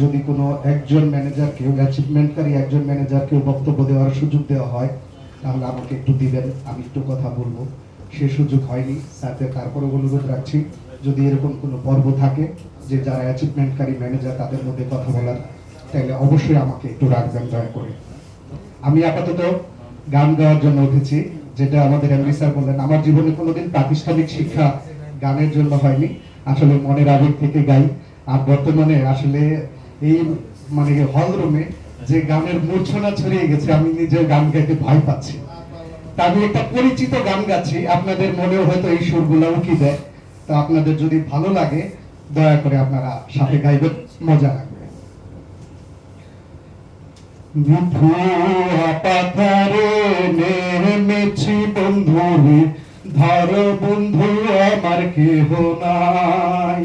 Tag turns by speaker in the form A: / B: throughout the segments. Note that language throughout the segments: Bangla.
A: যদি কোনো একজন ম্যানেজারকে অ্যাচিভমেন্টকারী একজন ম্যানেজারকে বক্তব্য দেওয়ার সুযোগ দেওয়া হয়, তাহলে আমাকে একটু দিবেন, আমি একটু কথা বলব। সে সুযোগ হয়নি, তাতে তারপরে অনুরোধ রাখছি, যদি এরকম কোনো পর্ব থাকে, যে যারা অ্যাচিভমেন্টকারী ম্যানেজার তাদের মধ্যে কথা বলার, তাহলে অবশ্যই আমাকে একটু রাখবেন দয়া করে। আমি আপাতত গান গাওয়ার জন্য উঠেছি, যেটা আমাদের এমডি স্যার বললেন, আমার জীবনে কোনোদিন প্রাতিষ্ঠানিক শিক্ষা গানের জন্য হয়নি। আসলে মনের আবেগ থেকে গাই, আর বর্তমানে আসলে এই মানে হল রুমে যে গানের মূর্ছনা ছড়িয়ে গেছে, আমি নিজে গান গাইতে ভয় পাচ্ছি। তা আমি একটা পরিচিত গান গাচ্ছি, আপনাদের মনেও হয়তো এই সুরগুলো উকি দেয়। তো আপনাদের যদি ভালো লাগে, দয়া করে আপনারা সাথে গাইবেন, মজা লাগবে। পাথারে নেমেছি বন্ধুরে, ধর বন্ধু, আমার কেহ নাই।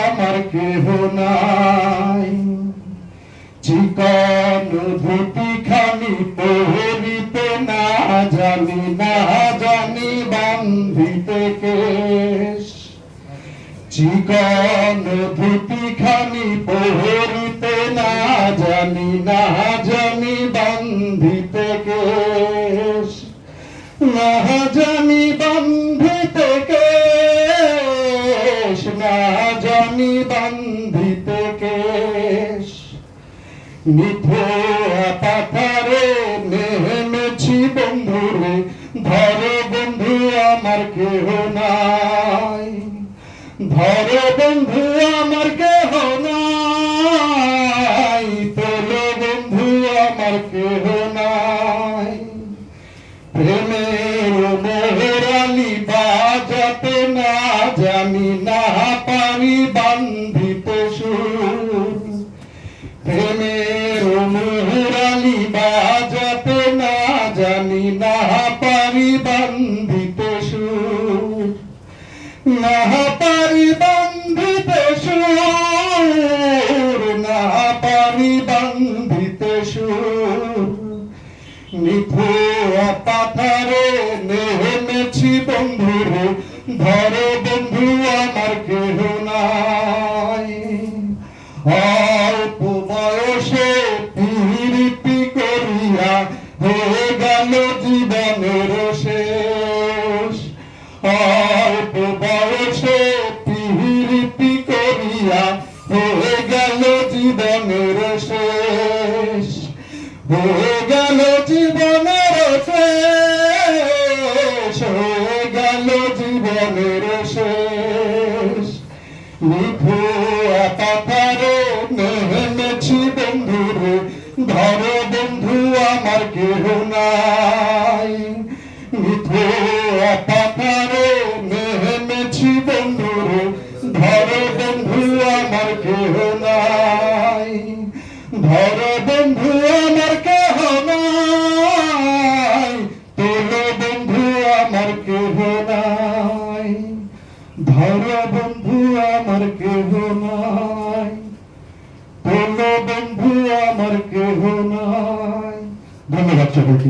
A: জানি না জানি বান্ধিতে কেশ। চিকন ধুতি খানি পহরিতে না জানি না জানি বান্ধিতে কেশ। না জানি বান্ধিতে কেশ, না জানি বান্ধিতে কেশ। নিথুয়া ধর বন্ধু আমার কেহ নাই। ধরে বন্ধু আমার কেহ পারি বান্ধিতে সুর না পারি বান্ধিতে সুর নিথুয়া পাথারে নেমেছি বন্ধুরে, ধর বন্ধু আমার কেহ নাই। অল্প বয়সে পিরিপি করিয়া হয়ে গেল জীবনের শেষ। হয়ে গেল জীবনের শেষ, হয়ে গেল জীবনের শেষ। নিভুয়া পাথারে নেমেছি বন্ধুরে, ধর বন্ধু আমার কেহ নাই। ধর বন্ধু আমার কেহ নাই। বন্ধু আমার কেহ নাই। ধন্যবাদ সবাইকে